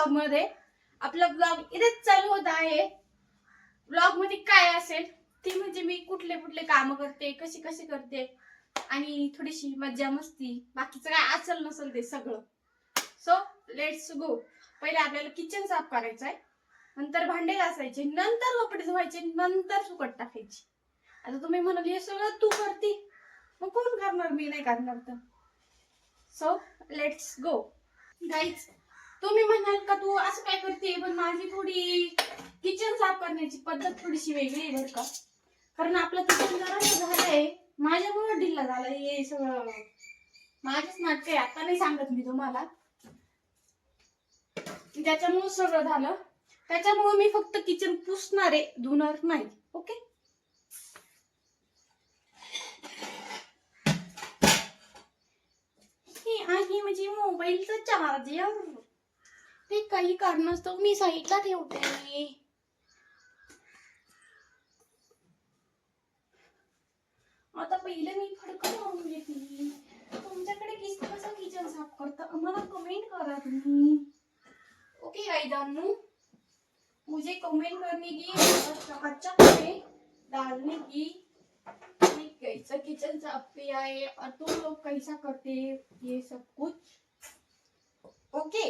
ब्लॉगमध्ये आपला ब्लॉग इथेच चालू होत आहे. ब्लॉगमध्ये काय असेल ते म्हणजे मी कुठले कुठले काम करते कशी कशी करते आणि थोडीशी मज्जा मस्ती बाकीचं काय असेल नसेल ते सगळं. सो लेट्स गो पहिले आपल्याला किचन साफ करायचं आहे. नंतर भांडे घासायचे नंतर कपडे धुवायचे नंतर सुकट टाकायची. आता तुम्ही म्हणाल हे सगळं तू करती. मग कोण करणार? मी नाही करणार तर. सो लेट्स गो गाईज तुम्ही म्हणाल का तू असं काय करते पण माझी थोडी किचन साफ करण्याची पद्धत थोडीशी वेगळी आहे बरं का. कारण आपलं किचन जरा झालंय माझ्यामुळे ढिल्ला झालंय हे सगळं. माझेच नाटक आहे आता नाही सांगत मी तुम्हाला. त्याच्यामुळे सगळं झालं. त्याच्यामुळे मी फक्त किचन पुसणार आहे धुणार नाही ओके? हे आहे म्हणजे मोबाईलचं चार्जर ते काही कारणास्तव मी साईडला ठेवते आता पहिले मी फडकं मारून घेते. तुमच्याकडे किस कसं किचन साफ करता आम्हाला कमेंट करा तुम्ही. ओके गाइदानू मुझे कमेंट करने की अच्छा डालने की कैसा किचन साफ किया है और तुम लोग कैसा करते? ये सब कुछ. ओके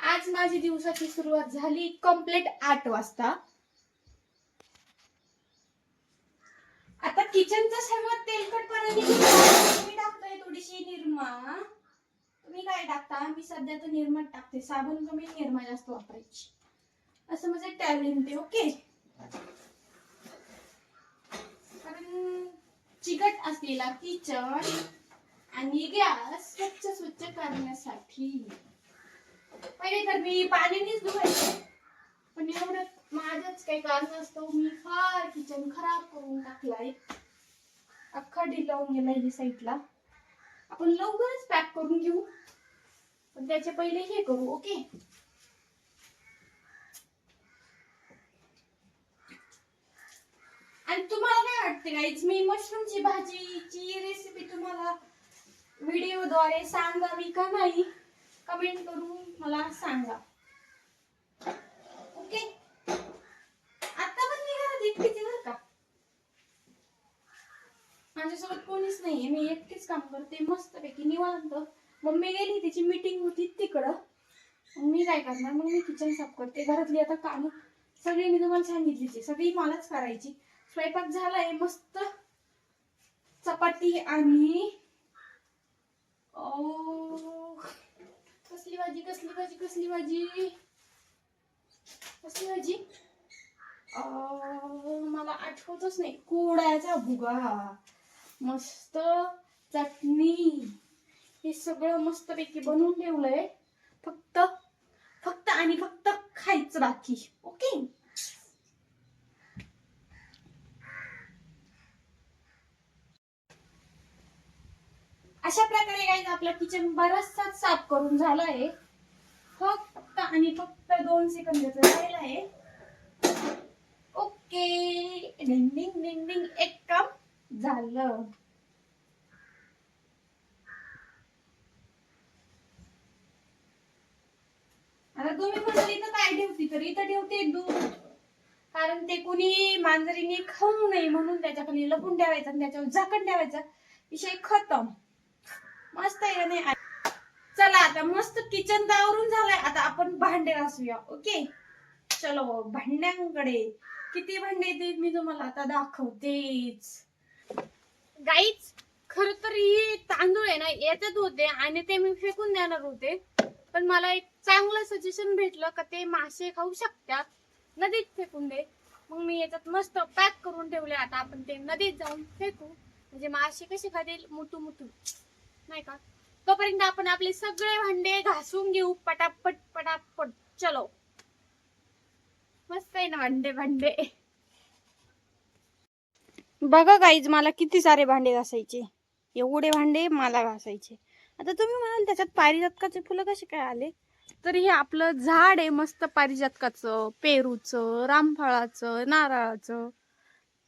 आज माझी दिवसाची सुरुवात झाली कंप्लीट आठ वाजता. आता किचनचा सर्वात तेलकटपणा मी टाकतोय थोडीशी निरमा. तुम्ही काय टाकता? मी सध्या तर निर्मा टाकते. साबण कमी निरमा जास्त वापरायची. असं माझं टॅलेंट आहे ओके? कारण चिकट असलेला किचन आणि गॅस स्वच्छ स्वच्छ करण्यासाठी पहिले तर मी पाण्यानेच धुवायचे पण एवढं माझंच काही कारण असतं मी फार किचन खराब करून टाकलाय अख्खा डिलावून गेलाय ही साईडला आपण लवकरच पॅक करून घेऊ. पण त्याच्या पहिले हे करू ओके? आणि तुम्हाला काय वाटते गाईज मी मशरूमची भाजीची रेसिपी तुम्हाला व्हिडिओद्वारे सांगावी का नाही? कमेंट करून मला सांगा. ओके आता पण मी घरात एकटीच बरं का. माझ्यासोबत कोणीच नाहीये. मी एकटीच काम करते मस्तपैकी निवांत. मम्मी गेली तिची मीटिंग होती तिकडं. मी काय करणार? मग मी किचन साफ करते. घरातली आता काम सगळी मी तुम्हाला सांगितलीची सगळी मलाच करायची. स्वयंपाक झालाय मस्त. चपाती आणि ओ, कसली भाजी कसली भाजी कसली भाजी कसली भाजी मला आठवतच नाही कोड्याचा भुगा मस्त चटणी हे सगळं मस्तपैकी बनवून ठेवलंय फक्त फक्त आणि फक्त खायचं बाकी ओके अशा प्रकारे काही आपलं किचन बराचसा साफ करून झालं आहे. फक्त आणि फक्त दोन सेकंदाचं राहिलं आहे. ओके. डिंग डिंग एक काम झालं. आता तुम्ही म्हणाल इथं काय ठेवती तर इथं ठेवते दूध कारण ते कुणी मांजरीने खाऊ नये म्हणून त्याच्याखाली लपून ठेवायचं आणि त्याच्यावर झाकण ठेवायचं. विषय खतम. मस्त आहे चला आता मस्त किचन आवरून झालाय. आता आपण भांडे घासूया. ओके चलो भांड्यांकडे. किती भांडे येते मी तुम्हाला आता दाखवतेच. गाईच खर तर ही तांदूळ आहे ना याच्यात होते आणि ते मी फेकून देणार होते. पण मला एक चांगलं सजेशन भेटलं का ते मासे खाऊ शकतात. नदीत फेकून दे. मग मी याच्यात मस्त पॅक करून ठेवले. आता आपण ते नदीत जाऊन फेकू. म्हणजे मासे कसे खातील? मोठू मुटू नाही का? तोपर्यंत आपण आपले सगळे भांडे घासून घेऊ. पटापट पटापट. चलो. मस्त आहे ना भांडे भांडे. बघा गाईज मला किती सारे भांडे घासायचे. एवढे भांडे मला घासायचे. आता तुम्ही म्हणाल त्याच्यात पारिजातकाचे फुलं कसे काय आले? तर हे आपलं झाड आहे मस्त पारिजातकाचं पेरूचं रामफळाचं नारळाचं.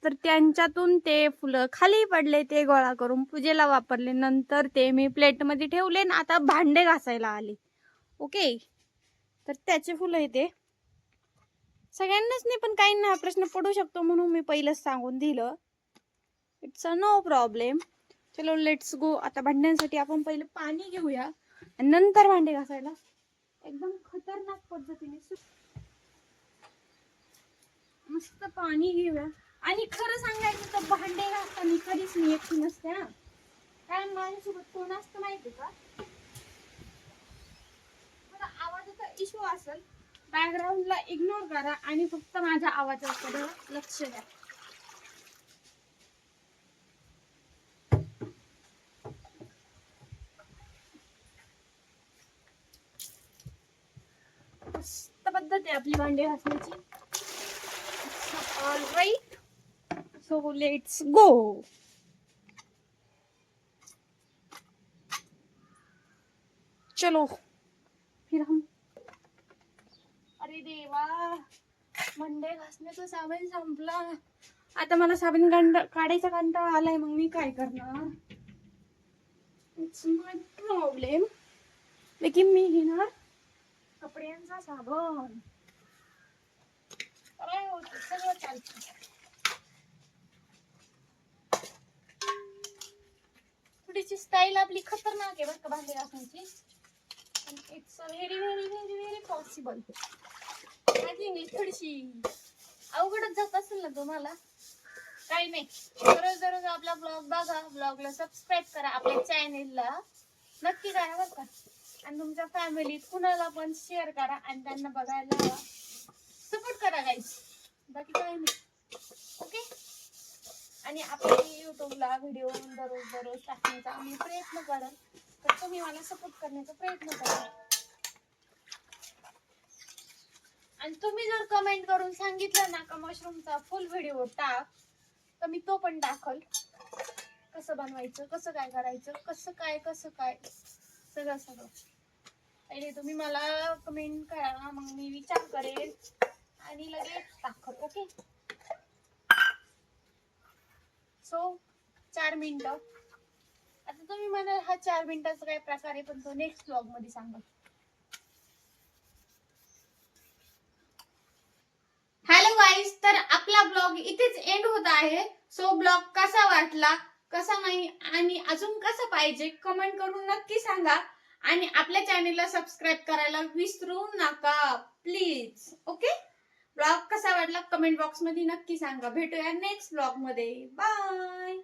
तर त्यांच्यातून ते फुलं खाली पडले ते गोळा करून पूजेला वापरले. नंतर ते मी प्लेटमध्ये ठेवले आणि आता भांडे घासायला आले. ओके? तर त्याचे फुलं येते सगळ्यांनाच नाही पण काहींना हा प्रश्न पडू शकतो म्हणून मी पहिलंच सांगून दिलं. इट्स अ नो प्रॉब्लेम चलो लेट्स गो आता भांड्यांसाठी आपण पहिले पाणी घेऊया आणि नंतर भांडे घासायला. एकदम खतरनाक पद्धतीने. मस्त पाणी घेऊया. आणि खरं सांगायचं तर भांडे घासताना कधीच मी एकटी नसते ना. कारण माझ्यासोबत कोण असतं माहिती का? मला आवाजाचा इश्यू असेल बॅकग्राऊंडला इग्नोर करा आणि फक्त माझ्या आवाजाकडे लक्ष द्या. पद्धत आहे आपली भांडे घासण्याची. All right so let's go चलो। फिर हम अरे देवा मंडे घासण्याचं साबण संपला. आता मला साबण कंटा काढायचा कंटाळा आलाय मग मी काय करणार? इट्स माय प्रॉब्लेम लेकिन मी घेणार कपड्यांचा साबण. काय होत सगळं चालतं. थोडीशी स्टाईल आपली खतरनाक आहे बरं का भांडे घासण्याची it's very very very very possible माझी इंग्लिश थोडीशी अवघडच जात असेल ना तुम्हाला? काही नाही. दररोज दररोज आपला ब्लॉग बघा. ब्लॉगला सबस्क्राईब करा आपल्या चॅनेलला नक्की करा बरं का. आणि तुमच्या फॅमिलीत कुणाला पण शेअर करा आणि त्यांना बघायला सपोर्ट करा गाईस बाकी काही नाही. ओके आणि आपल्या युट्यूबला व्हिडिओ दररोज दररोज टाकण्याचा आम्ही प्रयत्न करत तर तुम्ही मला सपोर्ट करण्याचा प्रयत्न करा. आणि तुम्ही जर कमेंट करून सांगितलं ना का मशरूमचा फुल व्हिडिओ टाक तर मी तो पण दाखल. कसं बनवायचं कसं काय करायचं कसं काय कसं काय सगळं सगळं. पहिले तुम्ही मला कमेंट करा मग मी विचार करेन आणि लगेच टाकल ओके सो चार मिनिटं. आता तुम्ही म्हणाल हा चार मिनिटाचा काय प्रकार आहे पण तो नेक्स्ट ब्लॉगमध्ये सांगा. हॅलो गाईज तर आपला ब्लॉग इथेच एंड होत आहे. सो ब्लॉग कसा वाटला कसा नाही आणि अजून कसा पाहिजे कमेंट करून नक्की सांगा. आणि आपल्या चॅनेलला सबस्क्राईब करायला विसरू नका प्लीज ओके ब्लॉग कसा वाटला कमेंट बॉक्समध्ये नक्की सांगा. भेटूया नेक्स्ट ब्लॉगमध्ये. बाय